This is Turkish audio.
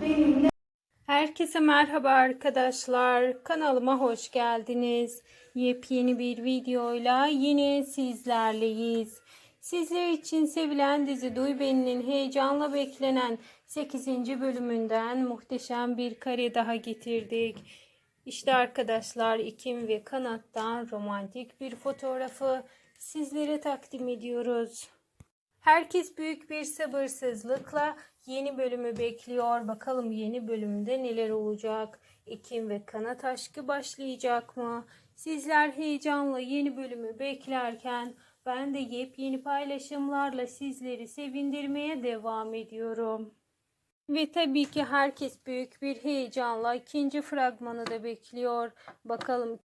Benimle Herkese merhaba arkadaşlar. Kanalıma hoş geldiniz. Yepyeni bir videoyla yine sizlerleyiz. Sizler için sevilen dizi Duy Beni'nin heyecanla beklenen 8. bölümünden muhteşem bir kare daha getirdik. İşte arkadaşlar ikim ve kanattan romantik bir fotoğrafı sizlere takdim ediyoruz. Herkes büyük bir sabırsızlıkla yeni bölümü bekliyor. Bakalım yeni bölümde neler olacak? Ekim ve kanat aşkı başlayacak mı? Sizler heyecanla yeni bölümü beklerken ben de yepyeni paylaşımlarla sizleri sevindirmeye devam ediyorum. Ve tabii ki herkes büyük bir heyecanla ikinci fragmanı da bekliyor. Bakalım